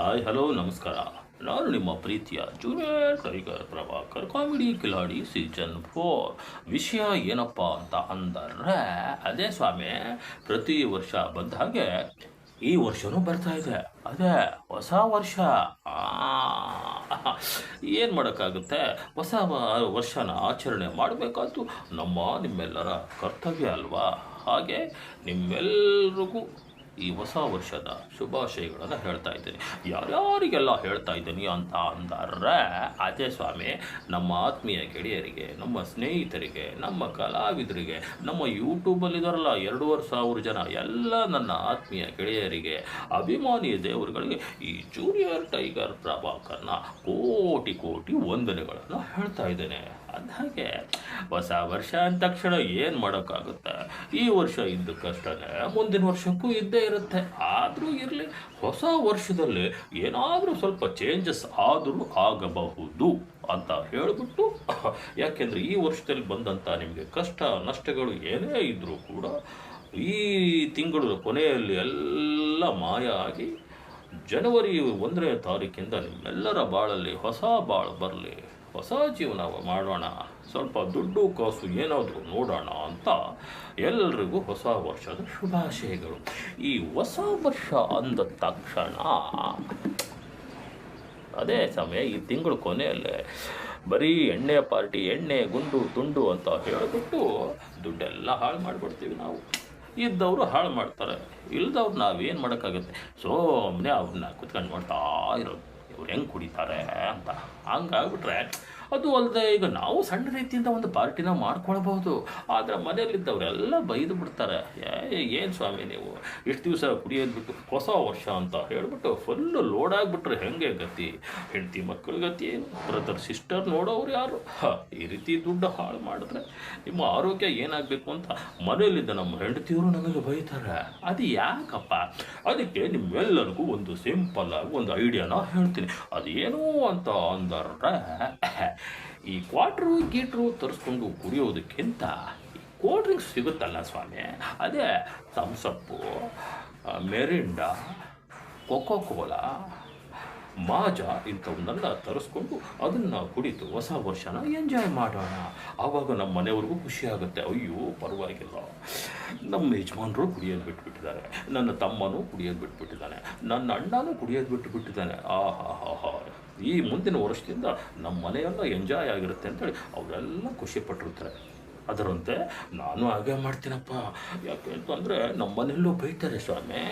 Hi hello ನಮಸ್ಕಾರ. ನಾನು ನಿಮ್ಮ ಪ್ರೀತಿಯ junior tiger Prabhakar comedy Kiladi season four ವಿಷಯ ಏನಪ್ಪ ಅಂತ ಅಂದರೆ, ಅದೇ ಸ್ವಾಮಿ, ಪ್ರತಿ ವರ್ಷ ಬಂದ ಹಾಗೆ ಈ ವರ್ಷನೂ ಬರ್ತಾ ಇದೆ. ಅದೇ ಹೊಸ ವರ್ಷ. ಏನು ಮಾಡೋಕ್ಕಾಗುತ್ತೆ? ಹೊಸ ವರ್ಷನ ಆಚರಣೆ ಮಾಡಬೇಕಾದ್ದು ನಮ್ಮ ನಿಮ್ಮೆಲ್ಲರ ಕರ್ತವ್ಯ ಅಲ್ವಾ? ಹಾಗೆ ನಿಮ್ಮೆಲ್ರಿಗೂ ಈ ಹೊಸ ವರ್ಷದ ಶುಭಾಶಯಗಳನ್ನು ಹೇಳ್ತಾ ಇದ್ದೀನಿ. ಯಾರ್ಯಾರಿಗೆಲ್ಲ ಹೇಳ್ತಾ ಇದ್ದೀನಿ ಅಂತ ಅಂದರೆ ಅದೇ ಸ್ವಾಮಿ, ನಮ್ಮ ಆತ್ಮೀಯ ಗೆಳೆಯರಿಗೆ, ನಮ್ಮ ಸ್ನೇಹಿತರಿಗೆ, ನಮ್ಮ ಕಲಾವಿದರಿಗೆ, ನಮ್ಮ ಯೂಟ್ಯೂಬಲ್ಲಿದ್ದಾರಲ್ಲ ಎರಡೂವರೆ ಸಾವಿರ ಜನ, ಎಲ್ಲ ನನ್ನ ಆತ್ಮೀಯ ಗೆಳೆಯರಿಗೆ ಅಭಿಮಾನಿ ದೇವರುಗಳಿಗೆ, ಈ ಜೂನಿಯರ್ ಟೈಗರ್ ಪ್ರಭಾಕರ್ನ ಕೋಟಿ ಕೋಟಿ ವಂದನೆಗಳನ್ನು ಹೇಳ್ತಾ ಇದ್ದೇನೆ. ಅಂದಾಗೆ ಹೊಸ ವರ್ಷ ಅಂದ ತಕ್ಷಣ ಏನು ಮಾಡೋಕ್ಕಾಗುತ್ತೆ? ಈ ವರ್ಷ ಇದ್ದಕ್ಕಷ್ಟೇ ಮುಂದಿನ ವರ್ಷಕ್ಕೂ ಇದ್ದೇ ಇರುತ್ತೆ. ಆದರೂ ಇರಲಿ, ಹೊಸ ವರ್ಷದಲ್ಲಿ ಏನಾದರೂ ಸ್ವಲ್ಪ ಚೇಂಜಸ್ ಆದರೂ ಆಗಬಹುದು ಅಂತ ಹೇಳಿಬಿಟ್ಟು, ಯಾಕೆಂದರೆ ಈ ವರ್ಷದಲ್ಲಿ ಬಂದಂಥ ನಿಮಗೆ ಕಷ್ಟ, ನಷ್ಟಗಳು ಏನೇ ಇದ್ದರೂ ಕೂಡ ಈ ತಿಂಗಳು ಕೊನೆಯಲ್ಲಿ ಎಲ್ಲ ಮಾಯ ಆಗಿ ಜನವರಿ ಒಂದನೇ ತಾರೀಕಿಂದ ನಿಮ್ಮೆಲ್ಲರ ಬಾಳಲ್ಲಿ ಹೊಸ ಬಾಳು ಬರಲಿ. ಹೊಸ ಜೀವನ ಮಾಡೋಣ ಸ್ವಲ್ಪ ದುಡ್ಡು ಕಾಸು ಏನಾದರೂ ನೋಡೋಣ ಅಂತ ಎಲ್ರಿಗೂ ಹೊಸ ವರ್ಷದ ಶುಭಾಶಯಗಳು. ಈ ಹೊಸ ವರ್ಷ ಅಂದ ತಕ್ಷಣ ಅದೇ ಸಮಯ ಈ ತಿಂಗಳು ಕೊನೆಯಲ್ಲಿ ಬರೀ ಎಣ್ಣೆ ಪಾರ್ಟಿ, ಎಣ್ಣೆ, ಗುಂಡು, ತುಂಡು ಅಂತ ಹೇಳಿಬಿಟ್ಟು ದುಡ್ಡೆಲ್ಲ ಹಾಳು ಮಾಡಿಬಿಡ್ತೀವಿ ನಾವು. ಇದ್ದವರು ಹಾಳು ಮಾಡ್ತಾರೆ. ಇಲ್ದವ್ರು ನಾವೇನು ಮಾಡೋಕ್ಕಾಗುತ್ತೆ? ಸುಮ್ಮನೆ ಅವ್ರನ್ನ ಕುತ್ಕೊಂಡು ಮಾಡ್ತಾ ಇರೋದು. ಇವ್ರು ಹೆಂಗೆ ಕುಡಿತಾರೆ ಅಂತ ಹಂಗಾಗ್ಬಿಟ್ರೆ ಅದು ಅಲ್ಲದೆ ಈಗ ನಾವು ಸಣ್ಣ ರೀತಿಯಿಂದ ಒಂದು ಪಾರ್ಟಿನ ಮಾಡ್ಕೊಳ್ಬಹುದು. ಆದರೆ ಮನೆಯಲ್ಲಿದ್ದವರೆಲ್ಲ ಬೈದು ಬಿಡ್ತಾರೆ. ಏನು ಸ್ವಾಮಿ ನೀವು? ಇಷ್ಟು ದಿವಸ ಕುಡಿಯೋದ್ಬಿಟ್ಟು ಹೊಸ ವರ್ಷ ಅಂತ ಹೇಳ್ಬಿಟ್ಟು ಫುಲ್ಲು ಲೋಡ್ ಆಗಿಬಿಟ್ರೆ ಹೆಂಗೆ ಗತಿ? ಹೆಂಡತಿ ಮಕ್ಕಳ ಗತಿ ಏನು? ಬ್ರದರ್ ಸಿಸ್ಟರ್ ನೋಡೋರು ಯಾರು? ಈ ರೀತಿ ದುಡ್ಡು ಹಾಳು ಮಾಡಿದ್ರೆ ನಿಮ್ಮ ಆರೋಗ್ಯ ಏನಾಗಬೇಕು ಅಂತ ಮನೆಯಲ್ಲಿದ್ದ ನಮ್ಮ ಹೆಂಡತಿಯವರು ನಮಗೆ ಬೈತಾರೆ. ಅದು ಯಾಕಪ್ಪ? ಅದಕ್ಕೆ ನಿಮ್ಮೆಲ್ಲರಿಗೂ ಒಂದು ಸಿಂಪಲ್ ಆಗಿ ಒಂದು ಐಡಿಯಾನ ಹೇಳ್ತೀನಿ. ಅದೇನು ಅಂತ ಅಂದರೆ ಈ ಕ್ವಾಟ್ರು ಗೀಟ್ರು ತರಿಸ್ಕೊಂಡು ಕುಡಿಯೋದಕ್ಕಿಂತ ಈ ಕೋಲ್ಡ್ ಡ್ರಿಂಕ್ಸ್ ಸಿಗುತ್ತಲ್ಲ ಸ್ವಾಮಿ? ಅದೇ ಥಮ್ಸಪ್ಪು ಮೆರಿಂಡಾ ಕೊಕೋ ಕೋಲಾ ಮಾಜಾ ಇಂಥವನ್ನೆಲ್ಲ ತರಿಸ್ಕೊಂಡು ಅದನ್ನು ಕುಡಿತು ಹೊಸ ವರ್ಷನ ಎಂಜಾಯ್ ಮಾಡೋಣ. ಆವಾಗ ನಮ್ಮ ಮನೆಯವ್ರಿಗೂ ಖುಷಿಯಾಗುತ್ತೆ ಅಯ್ಯೋ, ಪರವಾಗಿಲ್ಲ. ನಮ್ಮ ಯಜಮಾನರು ಕುಡಿಯೋದು ಬಿಟ್ಬಿಟ್ಟಿದ್ದಾರೆ. ನನ್ನ ತಮ್ಮನೂ ಕುಡಿಯೋದು ಬಿಟ್ಬಿಟ್ಟಿದ್ದಾನೆ. ನನ್ನ ಅಣ್ಣನೂ ಕುಡಿಯೋದು ಬಿಟ್ಟುಬಿಟ್ಟಿದ್ದಾನೆ ಆ ಈ ಮುಂದಿನ ವರ್ಷದಿಂದ ನಮ್ಮ ಮನೆಯೆಲ್ಲ ಎಂಜಾಯ್ ಆಗಿರುತ್ತೆ ಅಂತೇಳಿ ಅವರೆಲ್ಲ ಖುಷಿ ಪಟ್ಟಿರ್ತಾರೆ. ಅದರಂತೆ ನಾನು ಹಾಗೆ ಮಾಡ್ತೀನಪ್ಪ. ಯಾಕೆ ಅಂತಂದರೆ ನಮ್ಮ ಮನೆಯಲ್ಲೂ ಬೈತಾರೆ ಸ್ವಾಮಿ.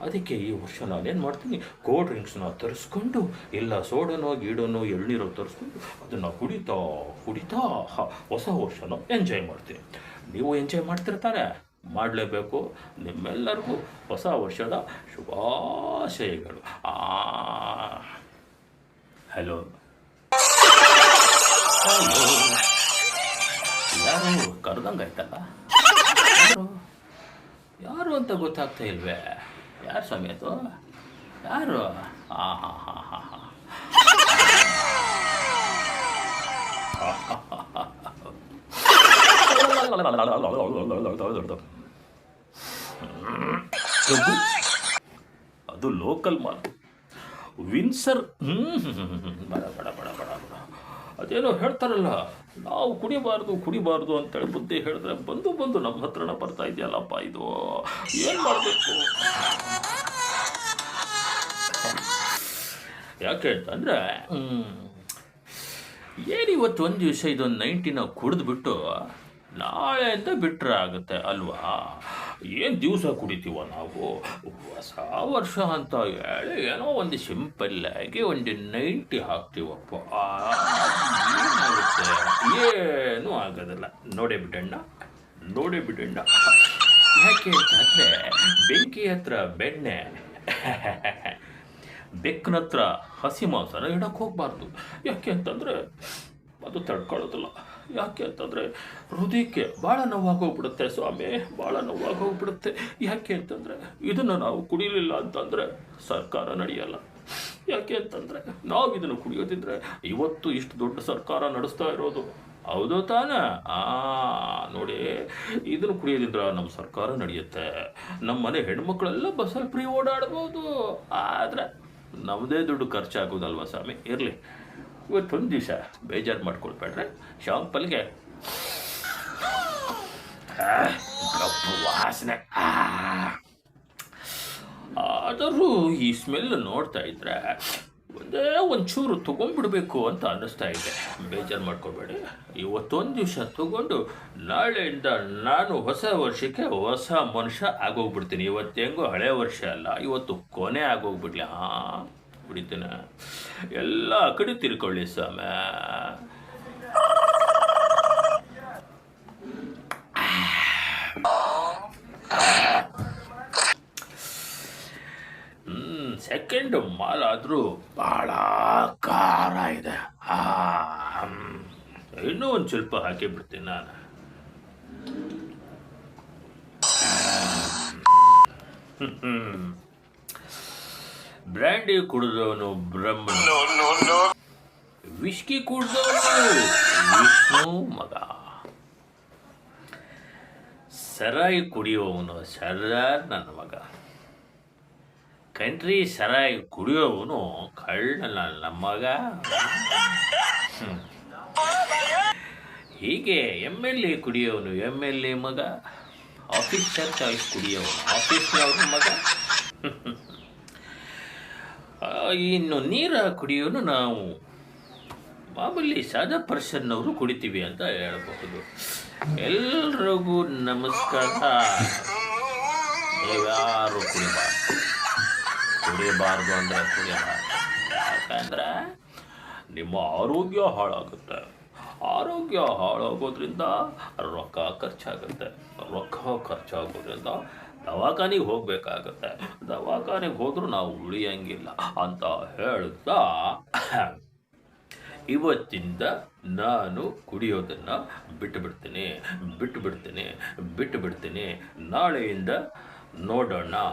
ಅದಕ್ಕೆ ಈ ವರ್ಷ ನಾನೇನು ಮಾಡ್ತೀನಿ? ಕೋಲ್ಡ್ ಡ್ರಿಂಕ್ಸ್ನ ತರಿಸ್ಕೊಂಡು, ಇಲ್ಲ ಸೋಡನೋ ಗೀಡನೋ ಎಳ್ನೀರೋ ತರಿಸ್ಕೊಂಡು ಅದನ್ನು ಕುಡಿತಾ ಕುಡಿತಾ ಹೊಸ ವರ್ಷನ ಎಂಜಾಯ್ ಮಾಡ್ತೀನಿ. ನೀವು ಎಂಜಾಯ್ ಮಾಡ್ತಿರ್ತಾರೆ. ಮಾಡಲೇಬೇಕು. ನಿಮ್ಮೆಲ್ಲರಿಗೂ ಹೊಸ ವರ್ಷದ ಶುಭಾಶಯಗಳು. ಆ ಹಲೋ ಯಾರು ಕರೆದಂಗಾಯ್ತಲ್ಲ ಯಾರು ಯಾರು ಅಂತ ಗೊತ್ತಾಗ್ತಾ ಇಲ್ವೇ? ಯಾರು ಸಮೇತ ಯಾರು? ಹಾಂ ಹಾಂ ಹಾಂ ಹಾಂ. ಹಾಂ ಅದು ಲೋಕಲ್ ಮಾಲ್ ವಿನ್ಸರ್ ಬಡ ಬಡ ಬಡ ಬಡ. ಅದೇನೋ ಹೇಳ್ತಾರಲ್ಲ, ನಾವು ಕುಡಿಬಾರ್ದು ಕುಡಿಬಾರ್ದು ಅಂತೇಳಿ ಬುದ್ಧಿ ಹೇಳಿದ್ರೆ ಬಂದು ಬಂದು ನಮ್ಮ ಹತ್ರನ ಬರ್ತಾ ಇದೆಯಲ್ಲಪ್ಪ ಇದು. ಏನು ಮಾಡಬೇಕು? ಯಾಕೆ ಅಂತಂದರೆ, ಏನು ಇವತ್ತು ಒಂದು ದಿವಸ ಇದೊಂದು ನೈಂಟಿನ ಕುಡಿದ್ಬಿಟ್ಟು ನಾಳೆಯಿಂದ ಬಿಟ್ಟರೆ ಆಗುತ್ತೆ ಅಲ್ವಾ? ಏನು ದಿವಸ ಕುಡಿತೀವ ನಾವು? ಹೊಸ ವರ್ಷ ಅಂತ ಹೇಳಿ ಏನೋ ಒಂದು ಸಿಂಪಲ್ಲಾಗಿ ಒಂದು ನೈಂಟಿ ಹಾಕ್ತೀವಪ್ಪ. ಏನಾಗುತ್ತೆ ಏನೂ ಆಗೋದಿಲ್ಲ. ನೋಡೇ ಬಿಡಣ್ಣ ನೋಡೇ ಬಿಡಣ್ಣ ಯಾಕೆ ಅಂತಂದರೆ ಬೆಂಕಿ ಹತ್ರ ಬೆಣ್ಣೆ, ಬೆಕ್ಕನ ಹತ್ರ ಹಸಿ ಮಾಂಸನ ಇಡಕ್ಕೆ ಹೋಗಬಾರ್ದು. ಯಾಕೆ ಅಂತಂದರೆ ಅದು ತಡ್ಕೊಳ್ಳೋದಿಲ್ಲ. ಯಾಕೆ ಅಂತಂದರೆ ಹೃದಯಕ್ಕೆ ಭಾಳ ನೋವಾಗೋಗ್ಬಿಡುತ್ತೆ ಸ್ವಾಮಿ, ಭಾಳ ನೋವಾಗೋಗ್ಬಿಡುತ್ತೆ. ಯಾಕೆ ಅಂತಂದರೆ ಇದನ್ನು ನಾವು ಕುಡಿಲಿಲ್ಲ ಅಂತಂದರೆ ಸರ್ಕಾರ ನಡೆಯಲ್ಲ. ಯಾಕೆ ಅಂತಂದರೆ ನಾವು ಇದನ್ನು ಕುಡಿಯೋದಿದ್ರೆ ಇವತ್ತು ಇಷ್ಟು ದೊಡ್ಡ ಸರ್ಕಾರ ನಡೆಸ್ತಾ ಇರೋದು. ಹೌದು ತಾನೇ? ಆ, ನೋಡಿ, ಇದನ್ನು ಕುಡಿಯೋದ್ರಿಂದ ನಮ್ಮ ಸರ್ಕಾರ ನಡೆಯುತ್ತೆ. ನಮ್ಮ ಮನೆ ಹೆಣ್ಮಕ್ಳೆಲ್ಲ ಬಸ್ಸಲ್ಲಿ ಫ್ರೀ ಓಡಾಡ್ಬೋದು. ಆದರೆ ನಮ್ಮದೇ ದುಡ್ಡು ಖರ್ಚಾಗೋದಲ್ವ ಸ್ವಾಮಿ? ಇರಲಿ. ಇವತ್ತೊಂದು ದಿವಸ ಬೇಜಾರು ಮಾಡ್ಕೊಳ್ಬೇಡ್ರೆ. ಶಾಂಪಲ್ಗೆ. ವಾಸನೆ. ಆ. ಆದರೂ ಈ ಸ್ಮೆಲ್ ನೋಡ್ತಾ ಇದ್ರೆ ಒಂದೇ ಒಂಚೂರು ತಗೊಂಡ್ಬಿಡ್ಬೇಕು ಅಂತ ಅನ್ನಿಸ್ತಾ ಇದೆ. ಬೇಜಾರು ಮಾಡ್ಕೋಬೇಡಿ. ಇವತ್ತೊಂದು ದಿವಸ ತಗೊಂಡು ನಾಳೆಯಿಂದ ನಾನು ಹೊಸ ವರ್ಷಕ್ಕೆ ಹೊಸ ಮನುಷ್ಯ ಆಗೋಗ್ಬಿಡ್ತೀನಿ. ಇವತ್ತು ಹೆಂಗೋ ಹಳೆ ವರ್ಷ ಅಲ್ಲ, ಇವತ್ತು ಕೊನೆ ಆಗೋಗ್ಬಿಡ್ಲಿ. ಹಾಂ, ಬಿಡಿತೀನಿ. ಎಲ್ಲ ಕಡೆ ತಿರ್ಕೊಳ್ಳಿ ಸ್ವಾಮಿ. ಸೆಕೆಂಡ್ ಮಾಲ್ ಆದರೂ ಭಾಳ ಖಾರ ಇದೆ. ಇನ್ನೂ ಒಂದು ಸ್ವಲ್ಪ ಹಾಕಿ ಬಿಡ್ತೀನಿ ನಾನು. ಬ್ರ್ಯಾಂಡಿ ಕುಡಿದವನು ಬ್ರಹ್ಮ ವಿಸ್ಕಿ ಕುಡಿದವನು ವಿಷ್ಣು ಮಗ. ಸರಾಯಿ ಕುಡಿಯುವವನು ಸರ್ದಾರ್ ನನ್ನ ಮಗ. ಕಂಟ್ರಿ ಸರಾಯಿ ಕುಡಿಯೋವನು ಕಳ್ಳಲ್ಲ ನಮ್ಮಗ ಮಗ. ಹೀಗೆ ಎಂ ಎಲ್ ಎ ಕುಡಿಯೋನು ಎಂ ಎಲ್ ಎ ಮಗ. ಆಫೀಸರ್ ಚಾಯ್ಸ್ ಕುಡಿಯೋನು ಆಫೀಸ್ನವ್ರ ಮಗ. ಇನ್ನು ನೀರ ಕುಡಿಯೋನು ನಾವು. ಮಾಮೂಲಿ ಸಾದಾ ಪರ್ಸನ್ನವರು ಕುಡಿತೀವಿ ಅಂತ ಹೇಳಬಹುದು. ಎಲ್ರಿಗೂ ನಮಸ್ಕಾರ. ಯಾರು ಕುಡಿಬಾರ್ದು. ಕುಡಿಬಾರ್ದು ಅಂದರೆ ಕುಡಿಯಬಾರ್ದು ಯಾಕಂದ್ರೆ ನಿಮ್ಮ ಆರೋಗ್ಯ ಹಾಳಾಗುತ್ತೆ. ಆರೋಗ್ಯ ಹಾಳಾಗೋದ್ರಿಂದ ರೊಕ್ಕ ಖರ್ಚಾಗುತ್ತೆ. ರೊಕ್ಕ ಖರ್ಚಾಗೋದ್ರಿಂದ ದವಾಖಾನೆಗೆ ಹೋಗಬೇಕಾಗತ್ತೆ. ದವಾಖಾನೆಗೆ ಹೋದರೂ ನಾವು ಉಳಿಯಂಗಿಲ್ಲ ಅಂತ ಹೇಳ್ತಾ ಇವತ್ತಿಂದ ನಾನು ಕುಡಿಯೋದನ್ನು ಬಿಟ್ಟು ಬಿಡ್ತೀನಿ ಬಿಟ್ಟು ಬಿಡ್ತೀನಿ ಬಿಟ್ಟು ಬಿಡ್ತೀನಿ ನಾಳೆಯಿಂದ ನೋಡೋಣ.